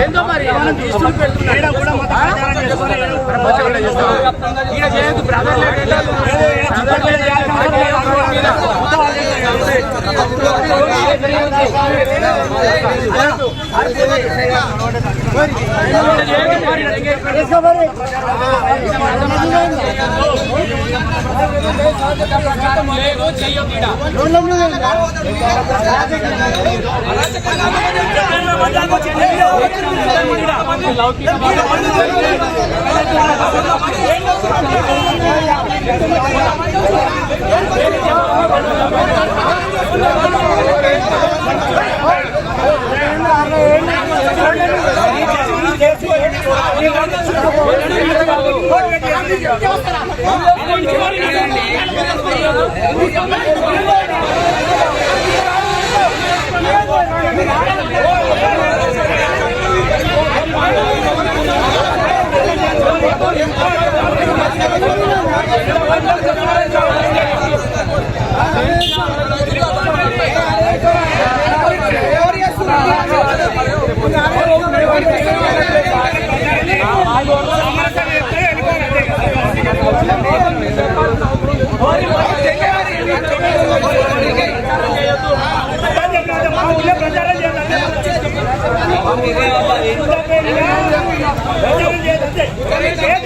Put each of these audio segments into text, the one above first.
ఏందో మరి? తీసుకుని పెడుతున్నారు. ఈడ కూడా మొత్తం ప్రచారం లౌకిక ఎవరు ప్రచారం చేస్తారు. ఈడ చేయొద్దు, చేయాలి.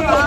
ఏమాట్లాడుతున్నావు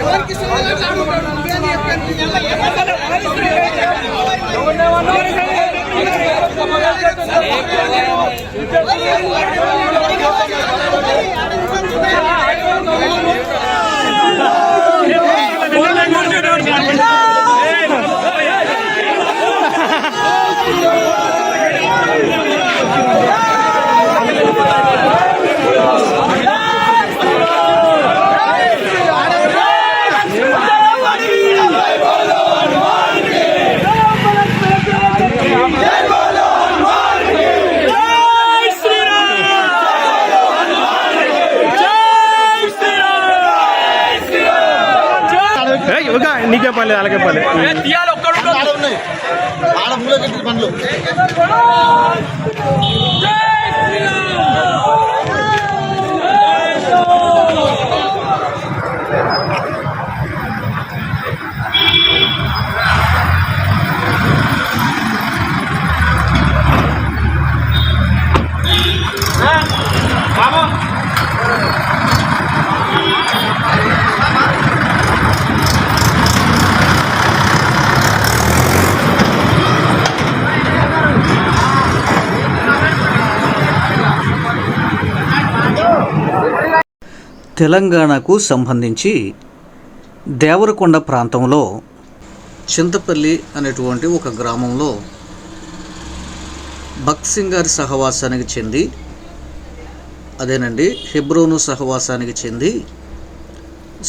ఎవరికి పర్లేదు అలాగే పర్లేదు పండ్లు Yeah. తెలంగాణకు సంబంధించి దేవరకొండ ప్రాంతంలో చింతపల్లి అనేటువంటి ఒక గ్రామంలో బక్సింగారి సహవాసానికి చెంది అదేనండి హెబ్రోను సహవాసానికి చెంది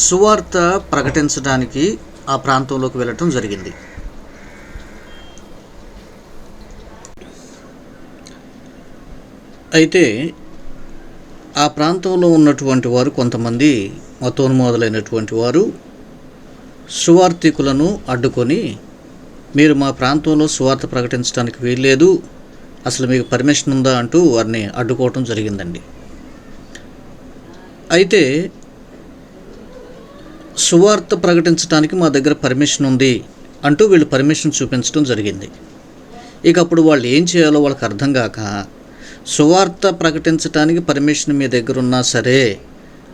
సువార్త ప్రకటించడానికి ఆ ప్రాంతంలోకి వెళ్ళటం జరిగింది. అయితే ఆ ప్రాంతంలో ఉన్నటువంటి వారు కొంతమంది మతోన్మోదలైనటువంటి వారు సువార్థికులను అడ్డుకొని మీరు మా ప్రాంతంలో సువార్త ప్రకటించడానికి వీల్లేదు. అసలు మీకు పర్మిషన్ ఉందా? అంటూ వారిని అడ్డుకోవటం జరిగిందండి. అయితే సువార్త ప్రకటించడానికి మా దగ్గర పర్మిషన్ ఉంది అంటూ వీళ్ళు పర్మిషన్ చూపించడం జరిగింది. ఇక అప్పుడు వాళ్ళు ఏం చేయాలో వాళ్ళకి అర్థం కాక సువార్త ప్రకటించడానికి పర్మిషన్ మీ దగ్గర ఉన్నా సరే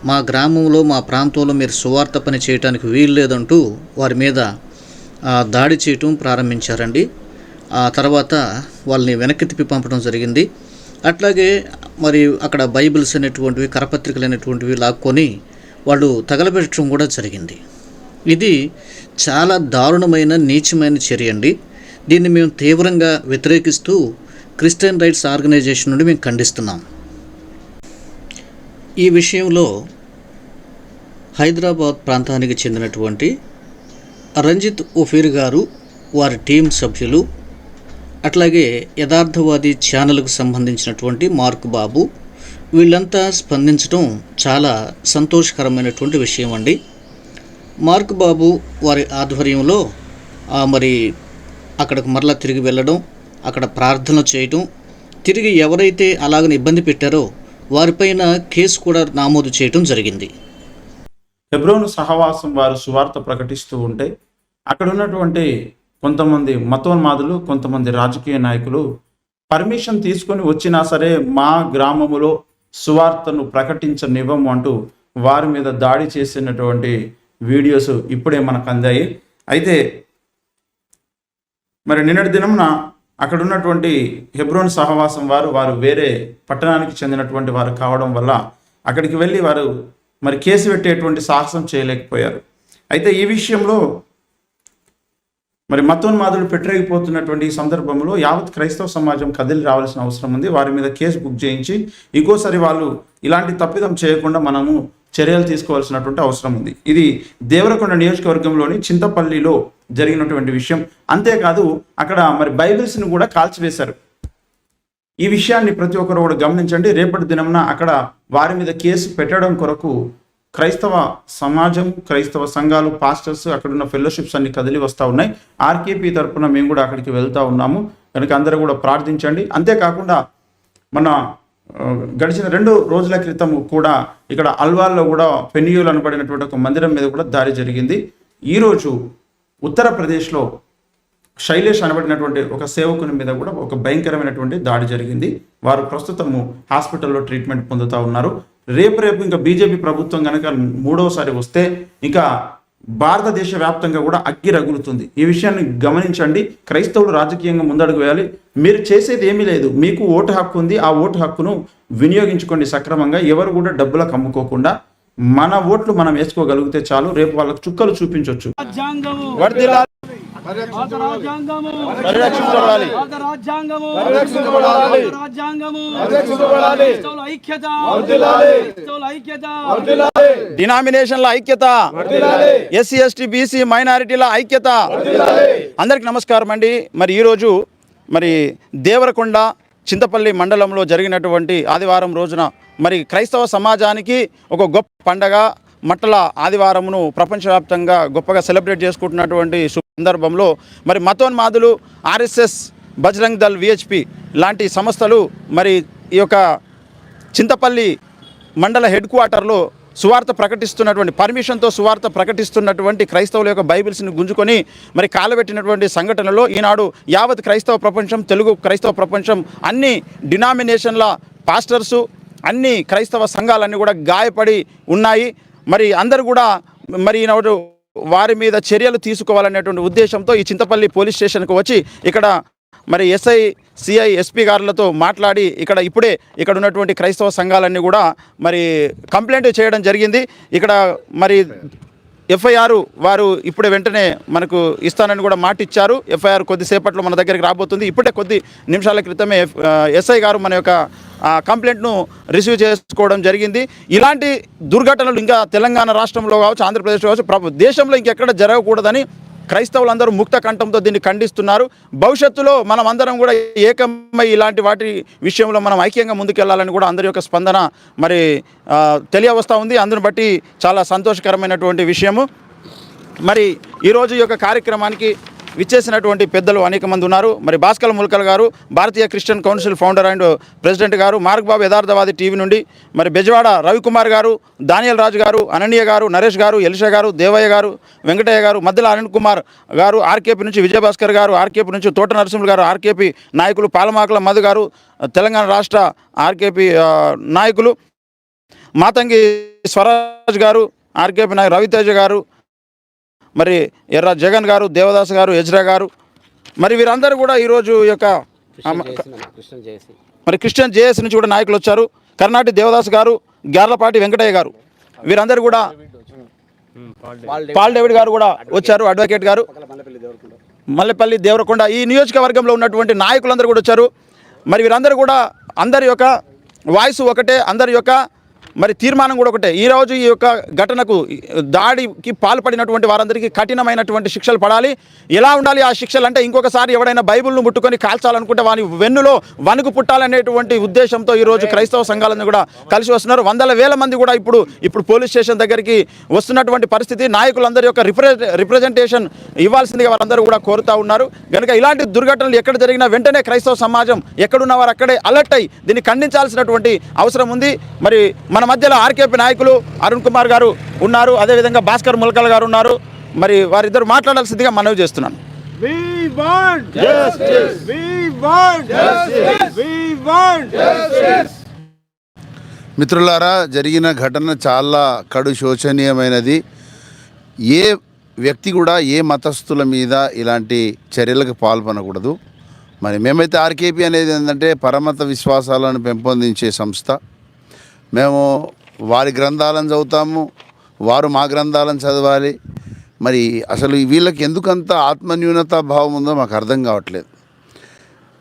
మా గ్రామంలో మా ప్రాంతంలో మీరు సువార్త పని చేయడానికి వీలు లేదంటూ వారి మీద దాడి చేయటం ప్రారంభించారండి. ఆ తర్వాత వాళ్ళని వెనక్కి తిప్పి పంపడం జరిగింది. అట్లాగే మరి అక్కడ బైబిల్స్ అనేటువంటివి కరపత్రికలు అనేటువంటివి లాక్కొని వాళ్ళు తగలబెట్టడం కూడా జరిగింది. ఇది చాలా దారుణమైన నీచమైన చర్య అండి. దీన్ని మేము తీవ్రంగా వ్యతిరేకిస్తూ క్రిస్టియన్ రైట్స్ ఆర్గనైజేషన్ నుండి మేము ఖండిస్తున్నాం. ఈ విషయంలో హైదరాబాద్ ప్రాంతానికి చెందినటువంటి రంజిత్ ఉఫీర్ గారు వారి టీం సభ్యులు అట్లాగే యథార్థవాది ఛానల్కు సంబంధించినటువంటి మార్క్ బాబు వీళ్ళంతా స్పందించడం చాలా సంతోషకరమైనటువంటి విషయం అండి. మార్క్ బాబు వారి ఆధ్వర్యంలో మరి అక్కడికి మరలా తిరిగి వెళ్ళడం అక్కడ ప్రార్థన చేయటం. తిరిగి ఎవరైతే అలాగని ఇబ్బంది పెట్టారో వారిపైన కేసు కూడా నమోదు చేయటం జరిగింది. హెబ్రోను సహవాసం వారు సువార్త ప్రకటిస్తూ ఉంటే అక్కడ ఉన్నటువంటి కొంతమంది మతోన్మాదులు కొంతమంది రాజకీయ నాయకులు పర్మిషన్ తీసుకొని వచ్చినా సరే మా గ్రామములో సువార్తను ప్రకటించనివ్వము అంటూ వారి మీద దాడి చేసినటువంటి వీడియోస్ ఇప్పుడే మనకు అందాయి. అయితే మరి నిన్నటి దినమున అక్కడ ఉన్నటువంటి హెబ్రోన్ సహవాసం వారు వారు వేరే పట్టణానికి చెందినటువంటి వారు కావడం వల్ల అక్కడికి వెళ్ళి వారు మరి కేసు పెట్టేటువంటి సాహసం చేయలేకపోయారు. అయితే ఈ విషయంలో మరి మతోన్మాదులు పెట్టరేగిపోతున్నటువంటి ఈ సందర్భంలో యావత్ క్రైస్తవ సమాజం కదిలి రావాల్సిన అవసరం ఉంది. వారి మీద కేసు బుక్ చేయించి ఇంకోసారి వాళ్ళు ఇలాంటి తప్పిదం చేయకుండా మనము చర్యలు తీసుకోవాల్సినటువంటి అవసరం ఉంది. ఇది దేవరకొండ నియోజకవర్గంలోని చింతపల్లిలో జరిగినటువంటి విషయం. అంతేకాదు అక్కడ మరి బైబిల్స్ని కూడా కాల్చివేశారు. ఈ విషయాన్ని ప్రతి ఒక్కరు కూడా గమనించండి. రేపటి దినమున అక్కడ వారి మీద కేసు పెట్టడం కొరకు క్రైస్తవ సమాజం క్రైస్తవ సంఘాలు పాస్టర్స్ అక్కడున్న ఫెలోషిప్స్ అన్ని కదిలి వస్తూ ఉన్నాయి. ఆర్కేపీ తరపున మేము కూడా అక్కడికి వెళ్తూ ఉన్నాము. కనుక అందరూ కూడా ప్రార్థించండి. అంతేకాకుండా మన గడిచిన రెండు రోజుల క్రితం కూడా ఇక్కడ అల్వాల్లో కూడా పెనియులు అనబడినటువంటి ఒక మందిరం మీద కూడా దాడి జరిగింది. ఈరోజు ఉత్తరప్రదేశ్లో శైలేష్ అనబడినటువంటి ఒక సేవకుని మీద కూడా ఒక భయంకరమైనటువంటి దాడి జరిగింది. వారు ప్రస్తుతము హాస్పిటల్లో ట్రీట్మెంట్ పొందుతూ ఉన్నారు. రేపు రేపు ఇంకా బీజేపీ ప్రభుత్వం కనుక మూడవసారి వస్తే ఇంకా భారతదేశ వ్యాప్తంగా కూడా అగ్గి రగులుతుంది. ఈ విషయాన్ని గమనించండి. క్రైస్తవులు రాజకీయంగా ముందడుగు వేయాలి. మీరు చేసేది ఏమీ లేదు. మీకు ఓటు హక్కు ఉంది. ఆ ఓటు హక్కును వినియోగించుకోండి సక్రమంగా. ఎవరు కూడా డబ్బులకు అమ్ముకోకుండా మన ఓట్లు మనం వేసుకోగలిగితే చాలు రేపు వాళ్ళకి చుక్కలు చూపించవచ్చు డినామినేషన్ల ఐక్యత. ఎస్సీ ఎస్టీ బీసీ మైనారిటీల ఐక్యత. అందరికి నమస్కారం అండి. మరి ఈరోజు మరి దేవరకొండ చింతపల్లి మండలంలో జరిగినటువంటి ఆదివారం రోజున మరి క్రైస్తవ సమాజానికి ఒక గొప్ప పండగ మట్టల ఆదివారమును ప్రపంచవ్యాప్తంగా గొప్పగా సెలబ్రేట్ చేసుకుంటున్నటువంటి సందర్భంలో మరి మతోన్మాదులు ఆర్ఎస్ఎస్ బజరంగ్ దళ్ విహెచ్పి లాంటి సంస్థలు మరి ఈ యొక్క చింతపల్లి మండల హెడ్ క్వార్టర్లో సువార్త ప్రకటిస్తున్నటువంటి పర్మిషన్తో సువార్త ప్రకటిస్తున్నటువంటి క్రైస్తవుల యొక్క బైబిల్స్ని గుంజుకొని మరి కాలబెట్టినటువంటి సంఘటనలో ఈనాడు యావత్ క్రైస్తవ ప్రపంచం తెలుగు క్రైస్తవ ప్రపంచం అన్ని డినామినేషన్ల పాస్టర్సు అన్ని క్రైస్తవ సంఘాలన్నీ కూడా గాయపడి ఉన్నాయి. మరి అందరు కూడా మరి ఈనాడు వారి మీద చర్యలు తీసుకోవాలనేటువంటి ఉద్దేశంతో ఈ చింతపల్లి పోలీస్ స్టేషన్కు వచ్చి ఇక్కడ మరి ఎస్ఐ సిఐ ఎస్పీ గారులతో మాట్లాడి ఇక్కడ ఇప్పుడే ఇక్కడ ఉన్నటువంటి క్రైస్తవ సంఘాలన్నీ కూడా మరి కంప్లైంట్ చేయడం జరిగింది. ఇక్కడ మరి ఎఫ్ఐఆర్ వారు ఇప్పుడే వెంటనే మనకు ఇస్తానని కూడా మాట ఇచ్చారు. ఎఫ్ఐఆర్ కొద్దిసేపట్లో మన దగ్గరికి రాబోతుంది. ఇప్పుడే కొద్ది నిమిషాల క్రితమే ఎస్ఐ గారు మన యొక్క కంప్లైంట్ను రిసీవ్ చేసుకోవడం జరిగింది. ఇలాంటి దుర్ఘటనలు ఇంకా తెలంగాణ రాష్ట్రంలో కావచ్చు ఆంధ్రప్రదేశ్ కావచ్చు ప్రభు దేశంలో ఇంకెక్కడ జరగకూడదని క్రైస్తవులందరూ ముక్త కంఠంతో దీన్ని ఖండిస్తున్నారు. భవిష్యత్తులో మనం అందరం కూడా ఏకమై ఇలాంటి వాటి విషయంలో మనం ఐక్యంగా ముందుకెళ్ళాలని కూడా అందరి యొక్క స్పందన మరి తెలియవస్తూ ఉంది. అందుని బట్టి చాలా సంతోషకరమైనటువంటి విషయము. మరి ఈరోజు యొక్క కార్యక్రమానికి విచ్చేసినటువంటి పెద్దలు అనేక మంది ఉన్నారు. మరి భాస్కర్ ముల్కల్ గారు Bharatiya Christian council founder and president గారు మార్గ్ బాబు యథార్థవాది టీవీ నుండి మరి బెజవాడ రవికుమార్ గారు దానియల్ రాజు గారు అనన్య గారు నరేష్ గారు ఎలిషా గారు దేవయ్య గారు వెంకటయ్య గారు మధ్యలో అరుణ్ కుమార్ గారు ఆర్కేపీ నుంచి విజయభాస్కర్ గారు ఆర్కేపీ నుంచి తోట నరసింహులు గారు ఆర్కేపీ నాయకులు పాలమాకల మధు గారు తెలంగాణ రాష్ట్ర ఆర్కేపీ నాయకులు మాతంగి స్వరాజ్ గారు ఆర్కేపీ నాయకు రవితేజ గారు మరి ఎర్ర జగన్ గారు దేవదాస్ గారు యజ్రా గారు మరి వీరందరూ కూడా ఈరోజు ఈ యొక్క మరి క్రిస్టియన్ జేఎస్ నుంచి కూడా నాయకులు వచ్చారు. కర్ణాటి దేవదాస్ గారు గ్యార్లపాటి వెంకటయ్య గారు వీరందరూ కూడా పాల్ డేవిడ్. గారు కూడా వచ్చారు అడ్వకేట్ గారు. మల్లెపల్లి దేవరకొండ ఈ నియోజకవర్గంలో ఉన్నటువంటి నాయకులందరూ కూడా వచ్చారు. మరి వీరందరూ కూడా అందరి యొక్క వాయిస్ ఒకటే అందరి యొక్క మరి తీర్మానం కూడా ఒకటే. ఈ రోజు ఈ యొక్క ఘటనకు దాడికి పాల్పడినటువంటి వారందరికీ కఠినమైనటువంటి శిక్షలు పడాలి. ఎలా ఉండాలి ఆ శిక్షలు? అంటే ఇంకొకసారి ఎవడైనా బైబుల్ను ముట్టుకొని కాల్చాలనుకుంటే వాని వెన్నులో వణుకు పుట్టాలనేటువంటి ఉద్దేశంతో ఈరోజు క్రైస్తవ సంఘాలను కూడా కలిసి వస్తున్నారు. వందల వేల మంది కూడా ఇప్పుడు ఇప్పుడు పోలీస్ స్టేషన్ దగ్గరికి వస్తున్నటువంటి పరిస్థితి. నాయకులందరి యొక్క రిప్రె రిప్రజెంటేషన్ ఇవ్వాల్సిందిగా వారందరూ కూడా కోరుతా ఉన్నారు. కనుక ఇలాంటి దుర్ఘటనలు ఎక్కడ జరిగినా వెంటనే క్రైస్తవ సమాజం ఎక్కడున్న వారు అక్కడే అలర్ట్ అయ్యి దీన్ని ఖండించాల్సినటువంటి అవసరం ఉంది. మరి మన మధ్యలో ఆర్కేపీ నాయకులు అరుణ్ కుమార్ గారు ఉన్నారు అదేవిధంగా భాస్కర్ ముల్కల్ గారు ఉన్నారు. మరి వారిద్దరు మాట్లాడాల్సిందిగా మనవి చేస్తున్నాను. We want justice. We want justice. We want justice. మిత్రులారా జరిగిన ఘటన చాలా కడు శోచనీయమైనది. ఏ వ్యక్తి కూడా ఏ మతస్థుల మీద ఇలాంటి చర్యలకు పాల్పనకూడదు. మరి మేమైతే ఆర్కేపీ అనేది ఏంటంటే పరమత విశ్వాసాలను పెంపొందించే సంస్థ. మేము వారి గ్రంథాలను చదువుతాము వారు మా గ్రంథాలను చదవాలి. మరి అసలు వీళ్ళకి ఎందుకంత ఆత్మన్యూనత భావం ఉందో మాకు అర్థం కావట్లేదు.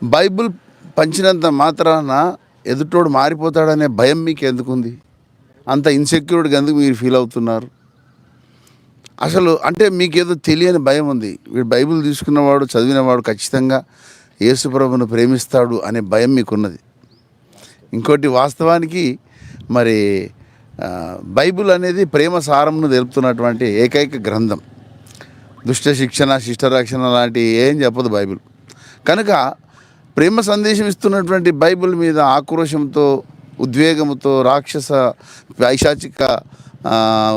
బైబిల్ పంచినంత మాత్రాన ఎదుటోడు మారిపోతాడనే భయం మీకు ఎందుకుంది అంత ఇన్సెక్యూర్డ్గా ఎందుకు మీరు ఫీల్ అవుతున్నారు? అసలు అంటే మీకేదో తెలియని భయం ఉంది. వీడు బైబిల్ తీసుకున్నవాడు చదివినవాడు ఖచ్చితంగా యేసుప్రభును ప్రేమిస్తాడు అనే భయం మీకున్నది. ఇంకోటి వాస్తవానికి మరి బైబుల్ బైబిల్ అనేది ప్రేమ సారంను తెలుపుతున్నటువంటి ఏకైక గ్రంథం. దుష్ట శిక్షణ శిష్టరక్షణ లాంటి ఏం చెప్పదు బైబిల్. కనుక ప్రేమ సందేశం ఇస్తున్నటువంటి బైబిల్ మీద ఆక్రోశంతో ఉద్వేగంతో రాక్షస పైశాచిక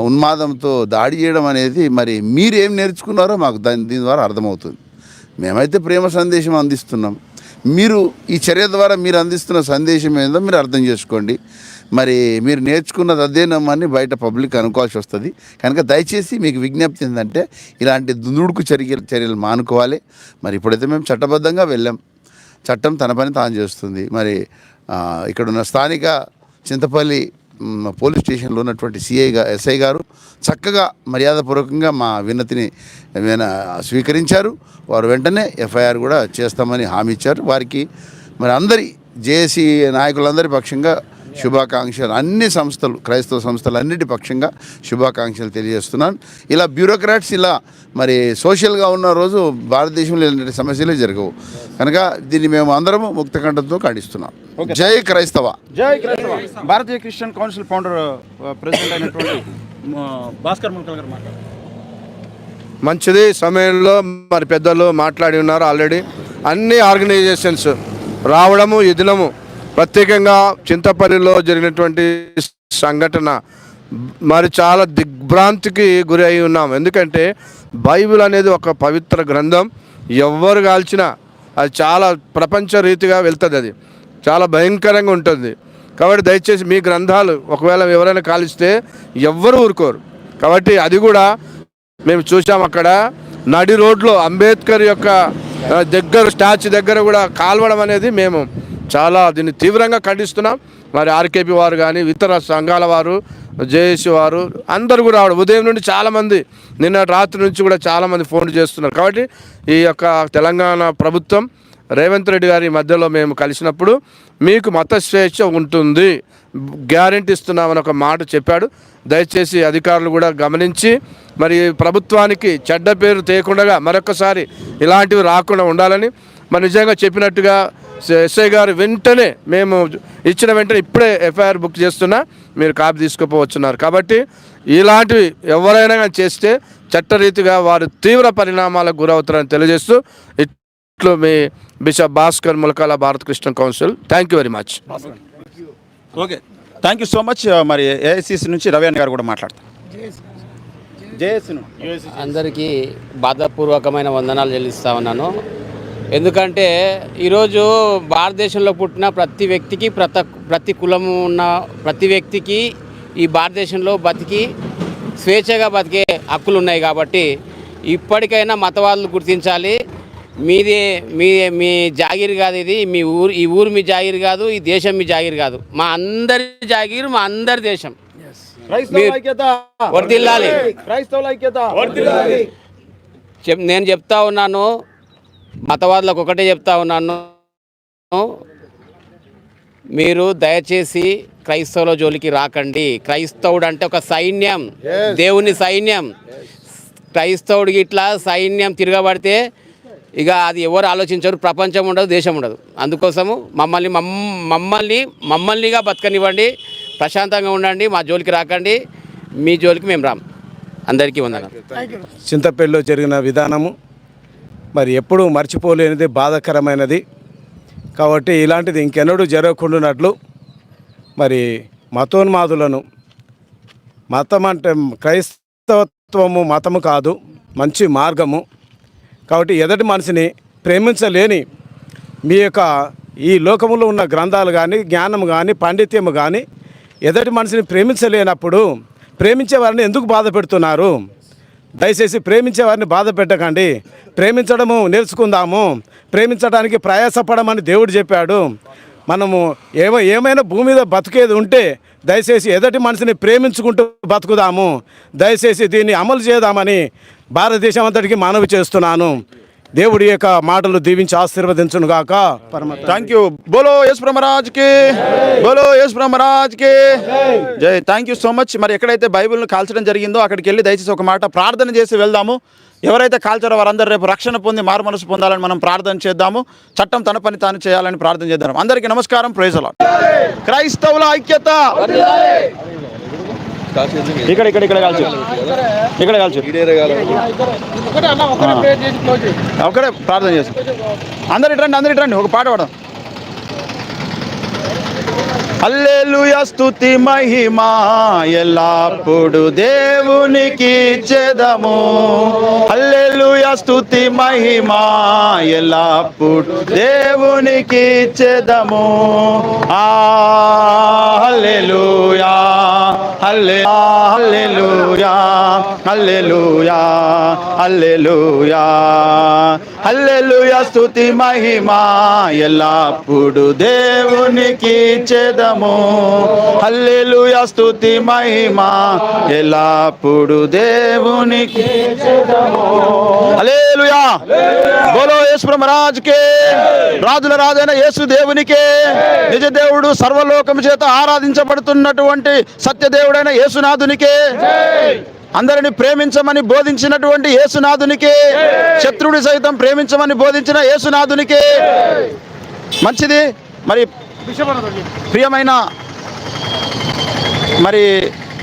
ఉన్మాదంతో దాడి చేయడం అనేది మరి మీరేం నేర్చుకున్నారో మాకు దాని దీని ద్వారా అర్థమవుతుంది. మేమైతే ప్రేమ సందేశం అందిస్తున్నాం. మీరు ఈ చర్య ద్వారా మీరు అందిస్తున్న సందేశం ఏందో మీరు అర్థం చేసుకోండి. మరి మీరు నేర్చుకున్నది అదేనమ్మని బయట పబ్లిక్ అనుకోవాల్సి వస్తుంది. కనుక దయచేసి మీకు విజ్ఞప్తి ఏంటంటే ఇలాంటి దుందుడుకు చర్యలు చర్యలు మానుకోవాలి. మరి ఇప్పుడైతే మేము చట్టబద్ధంగా వెళ్ళాం. చట్టం తన పని తాను చేస్తుంది. మరి ఇక్కడున్న స్థానిక చింతపల్లి పోలీస్ స్టేషన్లో ఉన్నటువంటి సిఐ గా ఎస్ఐ గారు చక్కగా మర్యాదపూర్వకంగా మా విన్నతిని ఏమైనా స్వీకరించారు. వారు వెంటనే ఎఫ్ఐఆర్ కూడా చేస్తామని హామీ ఇచ్చారు. వారికి మరి అందరి జేఏసీ నాయకులందరి పక్షంగా శుభాకాంక్షలు. అన్ని సంస్థలు క్రైస్తవ సంస్థలు అన్నిటి పక్షంగా శుభాకాంక్షలు తెలియజేస్తున్నాను. ఇలా బ్యూరోక్రాట్స్ ఇలా మరి సోషల్గా ఉన్న రోజు భారతదేశంలో ఇలాంటి సమస్యలే జరగవు. కనుక దీన్ని మేము అందరము ముక్త కంఠంతో ఖండిస్తున్నాం. జై క్రైస్తవ. జై క్రైస్తవ. Bharatiya Christian council founder president అయినటువంటి భాస్కర్ ముల్కల్ గారు మాట్లాడారు. మంచిది సమయంలో మరి పెద్దలు మాట్లాడి ఉన్నారు ఆల్రెడీ. అన్ని ఆర్గనైజేషన్స్ రావడము ఈ దినము ప్రత్యేకంగా చింతపల్లిలో జరిగినటువంటి సంఘటన మరి చాలా దిగ్భ్రాంతికి గురి అయి ఉన్నాం. ఎందుకంటే బైబిల్ అనేది ఒక పవిత్ర గ్రంథం. ఎవరు కాల్చినా అది చాలా ప్రపంచ రీతిగా వెళ్తుంది అది. చాలా భయంకరంగా ఉంటుంది. కాబట్టి దయచేసి మీ గ్రంథాలు ఒకవేళ ఎవరైనా కాలిస్తే ఎవ్వరు ఊరుకోరు. కాబట్టి అది కూడా మేము చూసాం అక్కడ. నడి రోడ్లో అంబేద్కర్ యొక్క దగ్గర స్టాచ్యూ దగ్గర కూడా కాల్వడం అనేది మేము చాలా దీన్ని తీవ్రంగా ఖండిస్తున్నాం. మరి ఆర్కేపీ వారు కానీ ఇతర సంఘాల వారు జేఏసీ వారు అందరు కూడా రావడం ఉదయం నుండి చాలామంది నిన్న రాత్రి నుంచి కూడా చాలామంది ఫోన్ చేస్తున్నారు. కాబట్టి ఈ యొక్క తెలంగాణ ప్రభుత్వం రేవంత్ రెడ్డి గారి మధ్యలో మేము కలిసినప్పుడు మీకు మత స్వేచ్ఛ ఉంటుంది గ్యారెంటీ ఇస్తున్నామని ఒక మాట చెప్పాడు. దయచేసి అధికారులు కూడా గమనించి మరి ప్రభుత్వానికి చెడ్డ పేరు తేకుండా మరొకసారి ఇలాంటివి రాకుండా ఉండాలని మరి నిజంగా చెప్పినట్టుగా ఎస్ఐ గారు వెంటనే మేము ఇచ్చిన వెంటనే ఇప్పుడే ఎఫ్ఐఆర్ బుక్ చేస్తున్నా మీరు కాపీ తీసుకుపోవచ్చున్నారు. కాబట్టి ఇలాంటివి ఎవరైనా కానీ చేస్తే చట్టరీతిగా వారు తీవ్ర పరిణామాలకు గురవుతారని తెలియజేస్తూ ఇట్లు మీ bishop Bhaskar Mulakala Bharat Krishna council. Thank you very much okay. Thank you so much మరి ఏఐసిసి నుంచి రవి అన్న గారు కూడా మాట్లాడతారు. జేఎస్ అందరికీ బాధాపూర్వకమైన వందనాలు చెల్లిస్తా ఉన్నాను. ఎందుకంటే ఈరోజు భారతదేశంలో పుట్టిన ప్రతి వ్యక్తికి ప్రత ప్రతి కులము ఉన్న ప్రతి వ్యక్తికి ఈ భారతదేశంలో బతికి స్వేచ్ఛగా బతికే హక్కులు ఉన్నాయి కాబట్టి ఇప్పటికైనా మతవాదులు గుర్తించాలి. మీది మీ మీ జాగీర్ కాదు ఇది. మీ ఊరు ఈ ఊరు మీ జాగీర్ కాదు ఈ దేశం మీ జాగీర్ కాదు. మా అందరి జాగీర్ మా అందరి దేశం. చెప్ నేను చెప్తా ఉన్నాను మతవాదులకు ఒకటే చెప్తా ఉన్నాను. మీరు దయచేసి క్రైస్తవుల జోలికి రాకండి. క్రైస్తవుడు అంటే ఒక సైన్యం. దేవుని సైన్యం. క్రైస్తవుడికి ఇట్లా సైన్యం తిరగబడితే ఇక అది ఎవరు ఆలోచించరు. ప్రపంచం ఉండదు దేశం ఉండదు. అందుకోసము మమ్మల్ని మమ్- మమ్మల్ని మమ్మల్నిగా బతకనివ్వండి. ప్రశాంతంగా ఉండండి. మా జోలికి రాకండి. మీ జోలికి మేము రాం. అందరికీ వందనాలు. చింతపల్లిలో జరిగిన విధానము మరి ఎప్పుడూ మర్చిపోలేనిది బాధాకరమైనది. కాబట్టి ఇలాంటిది ఇంకెన్నడూ జరగకుండానట్లు మరి మతోన్మాదులను మతం అంటే క్రైస్తవత్వము మతము కాదు మంచి మార్గము. కాబట్టి ఎదటి మనిషిని ప్రేమించలేని మీ యొక్క ఈ లోకములో ఉన్న గ్రంథాలు కానీ జ్ఞానం కానీ పాండిత్యము కానీ ఎదటి మనిషిని ప్రేమించలేనప్పుడు ప్రేమించే వారిని ఎందుకు బాధ పెడుతున్నారు? దయచేసి ప్రేమించే వారిని బాధ పెట్టకండి. ప్రేమించడము నేర్చుకుందాము. ప్రేమించడానికి ప్రయాసపడమని దేవుడు చెప్పాడు. మనము ఏమో ఏమైనా భూమి మీద బతికేది ఉంటే దయచేసి ఎదటి మనిషిని ప్రేమించుకుంటూ బతుకుదాము. దయచేసి దీన్ని అమలు చేద్దామని భారతదేశం అంతటికి మనవి చేస్తున్నాను. దేవుడి యొక్క మాటలు దీవించి ఆశీర్వదించును గాక. థ్యాంక్ యూ బోలో యశ్ బ్రహ్మరాజ్కి. బోలో యశ్ బ్రహ్మరాజ్కి. జై. థ్యాంక్ యూ సో మచ్ మరి ఎక్కడైతే బైబిల్ను కాల్చడం జరిగిందో అక్కడికి వెళ్ళి దయచేసి ఒక మాట ప్రార్థన చేసి వెళ్దాము. ఎవరైతే కాల్చారో వారందరూ రేపు రక్షణ పొంది మారు మనసు పొందాలని మనం ప్రార్థన చేద్దాము. చట్టం తన పని తాను చేయాలని ప్రార్థన చేద్దాం అందరికీ నమస్కారం. ప్రైజలా క్రైస్తవుల ఐక్యత. ఇక్కడ ఇక్కడ ఇక్కడ కాల్చు. ఇక్కడ కాల్చు. ఒకడే ప్రార్థన చేసి అందరు ఇట్రండి అందరు ఇట్రండి ఒక పాట పాడదాం. అల్లెలుయ స్తుతి మహిమా ఎల్లప్పుడు దేవునికి చెదము అల్లెలుయ స్తుతి మహిమా ఎల్లప్పుడు దేవునికి చెదము ఆ హల్లెలూయా హల్లె హల్లెలూయా హల్లెలూయా హల్లెలూయా హల్లెలూయా స్తుతి మహిమా ఎల్లప్పుడు దేవునికి చెదము హల్లెలూయా స్తుతి మహిమా. ఎలాప్పుడు దేవునికి చెదము హల్లెలూయా. బోలో యేసు మహారాజ్ కే రాజుల రాజైన యేసు దేవునికే నిజ దేవుడు సర్వలోకము చేత ఆరాధించబడుతున్నటువంటి సత్యదేవుడైన యేసునాథునికే అందరిని ప్రేమించమని బోధించినటువంటి యేసునాథునికే శత్రువుని సైతం ప్రేమించమని బోధించిన యేసునాథునికే. మంచిది. మరి ప్రియమైన మరి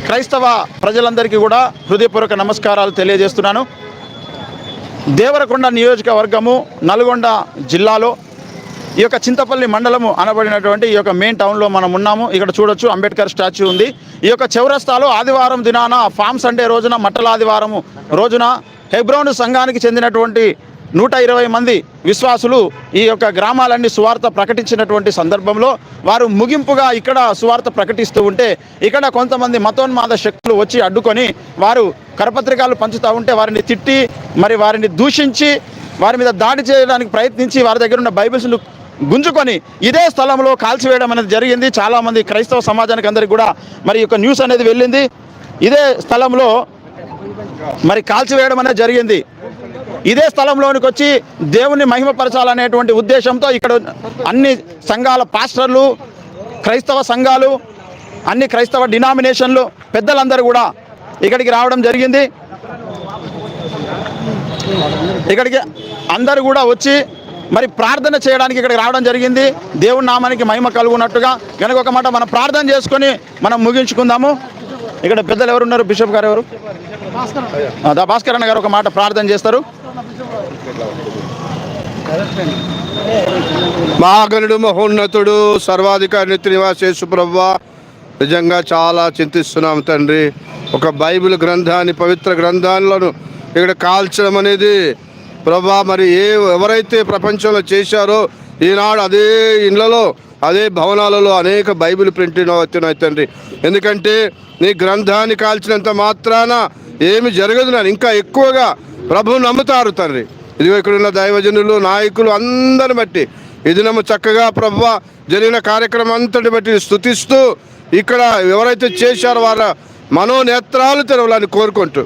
క్రైస్తవ ప్రజలందరికీ కూడా హృదయపూర్వక నమస్కారాలు తెలియజేస్తున్నాను. దేవరకొండ నియోజకవర్గము నల్గొండ జిల్లాలో ఈ యొక్క చింతపల్లి మండలము అనబడినటువంటి ఈ యొక్క మెయిన్ టౌన్లో మనం ఉన్నాము. ఇక్కడ చూడొచ్చు అంబేద్కర్ స్టాచ్యూ ఉంది. ఈ యొక్క చౌరస్తాలో ఆదివారం దినాన ఫామ్ సండే రోజున మట్టల ఆదివారము రోజున హెబ్రోన్ సంఘానికి చెందినటువంటి నూట ఇరవై మంది విశ్వాసులు ఈ యొక్క గ్రామాలన్నీ సువార్త ప్రకటించినటువంటి సందర్భంలో వారు ముగింపుగా ఇక్కడ సువార్త ప్రకటిస్తూ ఉంటే ఇక్కడ కొంతమంది మతోన్మాద శక్తులు వచ్చి అడ్డుకొని వారు కరపత్రికలు పంచుతూ ఉంటే వారిని తిట్టి మరి వారిని దూషించి వారి మీద దాడి చేయడానికి ప్రయత్నించి వారి దగ్గర ఉన్న బైబిల్స్ను గుంజుకొని ఇదే స్థలంలో కాల్చివేయడం అనేది జరిగింది. చాలామంది క్రైస్తవ సమాజానికి అందరికి కూడా మరి యొక్క న్యూస్ అనేది వెళ్ళింది. ఇదే స్థలంలో మరి కాల్చివేయడం అనేది జరిగింది. ఇదే స్థలంలోనికి వచ్చి దేవుణ్ణి మహిమపరచాలనేటువంటి ఉద్దేశంతో ఇక్కడ అన్ని సంఘాల పాస్టర్లు క్రైస్తవ సంఘాలు అన్ని క్రైస్తవ డినామినేషన్లు పెద్దలందరూ కూడా ఇక్కడికి రావడం జరిగింది. ఇక్కడికి అందరూ కూడా వచ్చి మరి ప్రార్థన చేయడానికి ఇక్కడికి రావడం జరిగింది. దేవుని నామానికి మహిమ కలుగునట్టుగా కనుక ఒక మాట మనం ప్రార్థన చేసుకొని మనం ముగించుకుందాము. ఇక్కడ పెద్దలు ఎవరున్నారు? బిషప్ గారు ఎవరు? దా భాస్కర్ అన్న గారు ఒక మాట ప్రార్థన చేస్తారు. మహాగణుడు మహోన్నతుడు సర్వాధికారి నిత్యనివాసేసు ప్రభు నిజంగా చాలా చింతిస్తున్నాం తండ్రి. ఒక బైబిల్ గ్రంథాన్ని పవిత్ర గ్రంథాలను ఇక్కడ కాల్చడం అనేది ప్రభా మరి ఏ ఎవరైతే ప్రపంచంలో చేశారో ఈనాడు అదే ఇళ్ళలో అదే భవనాలలో అనేక బైబిల్ ప్రింటింగ్ అవుతున్నాయి తండ్రి. ఎందుకంటే నీ గ్రంథాన్ని కాల్చినంత మాత్రాన ఏమి జరగదు ఇంకా ఎక్కువగా ప్రభువు నమ్ముతారు తండ్రి. ఇదిగో ఇక్కడ ఉన్న దైవజనులు నాయకులు అందరిని బట్టి ఇది నమ్మ చక్కగా ప్రభు జరిగిన కార్యక్రమం అంతటి బట్టి స్థుతిస్తూ ఇక్కడ ఎవరైతే చేశారో వారి మనోనేత్రాలు తెరవాలని కోరుకుంటూ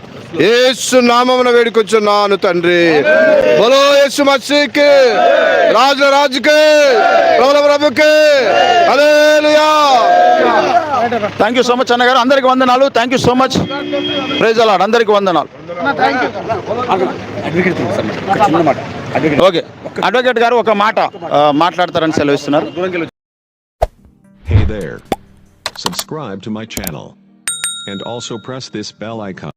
ఏసు నామమున వేడుకొచ్చున్నాను తండ్రి. బలో యేసు మసీకి రాజుల రాజుకే ప్రభుల ప్రభుకే. Hallelujah. Thank you so much అన్న గారు. అందరికి వందనాలు. Thank you so much praise the Lord అందరికి వందనాలు. ఓకే అడ్వకేట్ గారు ఒక మాట మాట్లాడతారని సెలవిస్తున్నారు. Hey there. Subscribe to my channel. And also press this bell icon.